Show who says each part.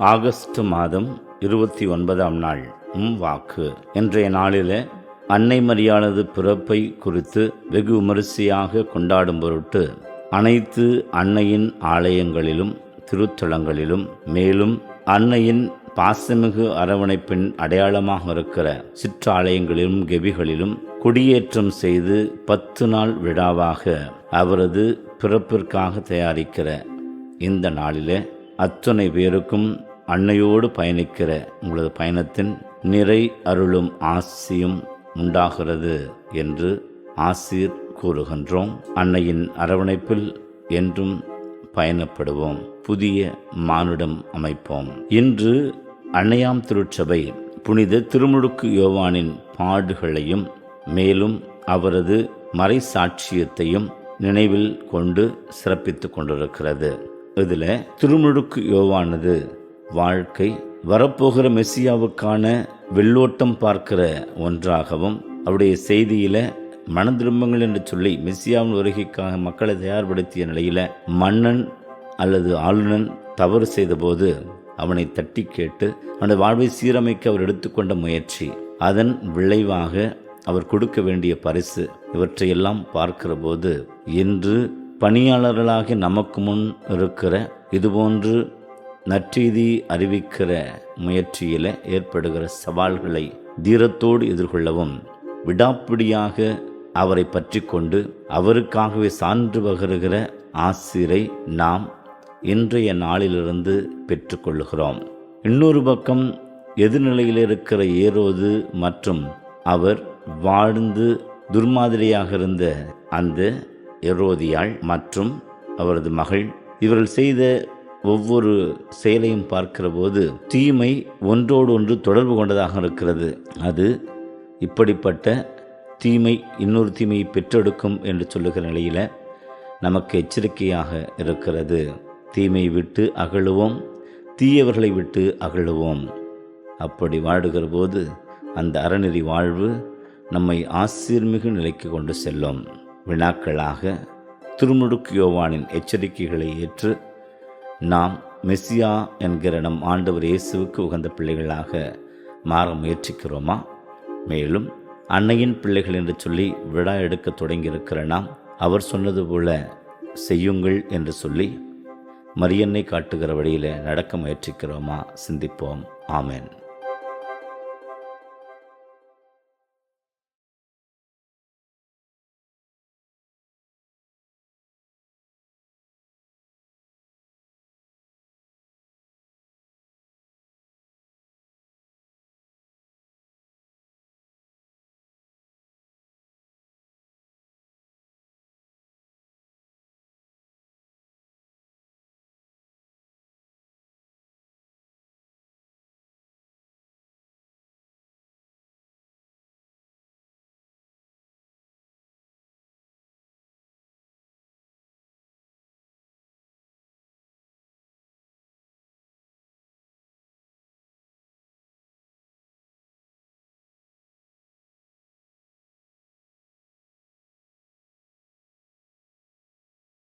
Speaker 1: August மாதம் இருபத்தி ஒன்பதாம் நாள் உம் வாக்கு. இன்றைய நாளில் அன்னை மரியானது பிறப்பை குறித்து வெகு விமரிசையாக கொண்டாடும் பொருட்டு அனைத்து அன்னையின் ஆலயங்களிலும் திருத்தலங்களிலும் மேலும் அன்னையின் பாசமிகு அரவணைப்பின் அடையாளமாக இருக்கிற சிற்றாலயங்களிலும் கெபிகளிலும் குடியேற்றம் செய்து பத்து நாள் விழாவாக அவரது பிறப்பிற்காக தயாரிக்கிற இந்த நாளிலே அத்துணை பேருக்கும் அன்னையோடு பயணிக்கிற உங்களது பயணத்தின் நிறை அருளும் ஆசியும் உண்டாகிறது என்று ஆசிர் கூறுகின்றோம். அன்னையின் அரவணைப்பில் என்றும் பயணப்படுவோம். புதிய மானுடம் அமைப்போம். இன்று அன்னையாம் திருச்சபை புனித திருமுழுக்கு யோவானின் பாடுகளையும் மேலும் அவரது மறைசாட்சியத்தையும் நினைவில் கொண்டு சிறப்பித்துக் கொண்டிருக்கிறது. இதில் திருமுழுக்கு யோவானது வாழ்க்கை வரப்போகிற மெஸ்ஸியாவுக்கான வெள்ளோட்டம் பார்க்கிற ஒன்றாகவும் அவருடைய செய்தியில மன திரும்பங்கள் என்று சொல்லி மெஸ்ஸியாவின் வருகைக்காக மக்களை தயார்படுத்திய நிலையில மன்னன் அல்லது ஆளுநன் தவறு செய்தபோது அவனை தட்டி கேட்டு அவனது வாழ்வை சீரமைக்க அவர் எடுத்துக்கொண்ட முயற்சி. அதன் விளைவாக அவர் கொடுக்க வேண்டிய பரிசு இவற்றையெல்லாம் பார்க்கிற போது இன்று பணியாளர்களாக நமக்கு முன் இருக்கிற இதுபோன்று நற்செய்தி அறிவிக்கிற முயற்சியில் ஏற்படுகிற சவால்களை தீரத்தோடு எதிர்கொள்ளவும் விடாப்பிடியாக அவரை பற்றி கொண்டு அவருக்காகவே சான்று பகருகிற ஆசிரை நாம் இன்றைய நாளிலிருந்து பெற்றுக்கொள்கிறோம் இன்னொரு பக்கம் எதிர்நிலையில் இருக்கிற ஏரோது மற்றும் அவர் வாழ்ந்து துர்மாதிரியாக இருந்த அந்த எரோதியாள் மற்றும் அவரது மகள் இவர்கள் செய்த ஒவ்வொரு செயலையும் பார்க்கிற போது தீமை ஒன்றோடு ஒன்று தொடர்பு கொண்டதாக இருக்கிறது. அது இப்படிப்பட்ட தீமை இன்னொரு தீமையை பெற்றெடுக்கும் என்று சொல்லுகிற நிலையில் நமக்கு எச்சரிக்கையாக இருக்கிறது. தீமை விட்டு அகழுவோம் தீயவர்களை விட்டு அகழுவோம் அப்படி வாடுகிற போது அந்த அறநெறி வாழ்வு நம்மை ஆசீர்மிகு நிலைக்கு கொண்டு செல்லும். வினாக்களாக திருமுடுக்கு யோவானின் எச்சரிக்கைகளை ஏற்று நாம் மெஸ்ஸியா என்கிற நம் ஆண்டவர் இயேசுவுக்கு உகந்த பிள்ளைகளாக மாற முயற்சிக்கிறோமா? மேலும் அன்னையின் பிள்ளைகள் என்று சொல்லி விழா எடுக்க தொடங்கியிருக்கிற நாம் அவர் சொன்னது போல செய்யுங்கள் என்று சொல்லி மரியன்னை காட்டுகிற வழியில் நடக்க முயற்சிக்கிறோமா? சிந்திப்போம். ஆமேன்.